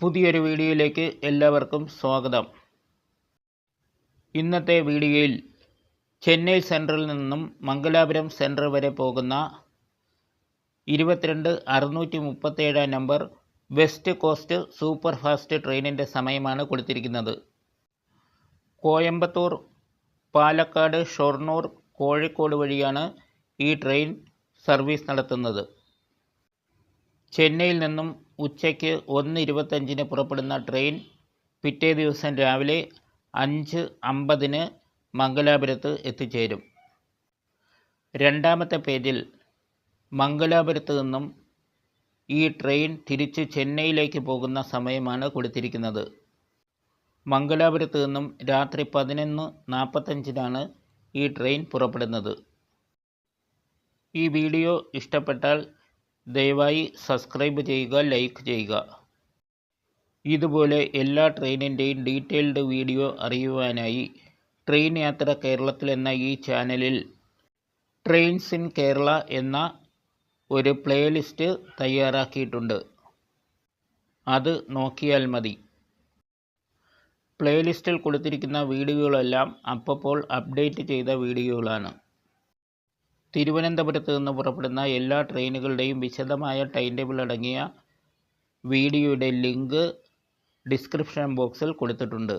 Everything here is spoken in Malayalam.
പുതിയൊരു വീഡിയോയിലേക്ക് എല്ലാവർക്കും സ്വാഗതം. ഇന്നത്തെ വീഡിയോയിൽ ചെന്നൈ സെൻട്രലിൽ നിന്നും മംഗലാപുരം സെൻട്രൽ വരെ പോകുന്ന ഇരുപത്തിരണ്ട് അറുന്നൂറ്റി മുപ്പത്തേഴാം number west coast super fast ട്രെയിനിന്റെ സമയമാണ് കൊടുത്തിരിക്കുന്നത്. കോയമ്പത്തൂർ പാലക്കാട് ഷൊർണൂർ കോഴിക്കോട് വഴിയാണ് ഈ ട്രെയിൻ സർവീസ് നടത്തുന്നത്. ചെന്നൈയിൽ നിന്നും ഉച്ചയ്ക്ക് ഒന്ന് ഇരുപത്തഞ്ചിന് പുറപ്പെടുന്ന ട്രെയിൻ പിറ്റേ ദിവസം രാവിലെ അഞ്ച് അമ്പതിന് മംഗലാപുരത്ത് എത്തിച്ചേരും. രണ്ടാമത്തെ പേജിൽ മംഗലാപുരത്ത് നിന്നും ഈ ട്രെയിൻ തിരിച്ച് ചെന്നൈയിലേക്ക് പോകുന്ന സമയമാണ് കൊടുത്തിരിക്കുന്നത്. മംഗലാപുരത്ത് നിന്നും രാത്രി പതിനൊന്ന് നാൽപ്പത്തഞ്ചിനാണ് ഈ ട്രെയിൻ പുറപ്പെടുന്നത്. ഈ വീഡിയോ ഇഷ്ടപ്പെട്ടാൽ ദയവായി സബ്സ്ക്രൈബ് ചെയ്യുക ലൈക്ക് ചെയ്യുക. ഇതുപോലെ എല്ലാ ട്രെയിനിന്റെയും ഡീറ്റെയിൽഡ് വീഡിയോ അറിയുവാനായി ട്രെയിൻ യാത്ര കേരളത്തിൽ എന്ന ഈ ചാനലിൽ ട്രെയിൻസ് ഇൻ കേരള എന്ന ഒരു പ്ലേലിസ്റ്റ് തയ്യാറാക്കിയിട്ടുണ്ട്. അത് നോക്കിയാൽ മതി. പ്ലേലിസ്റ്റിൽ കൊടുത്തിരിക്കുന്ന വീഡിയോകളെല്ലാം അപ്പോൾ അപ്ഡേറ്റ് ചെയ്ത വീഡിയോകളാണ്. തിരുവനന്തപുരത്ത് നിന്ന് പുറപ്പെടുന്ന എല്ലാ ട്രെയിനുകളുടെയും വിശദമായ ടൈം ടേബിൾ അടങ്ങിയ വീഡിയോയുടെ ലിങ്ക് ഡിസ്ക്രിപ്ഷൻ ബോക്സിൽ കൊടുത്തിട്ടുണ്ട്.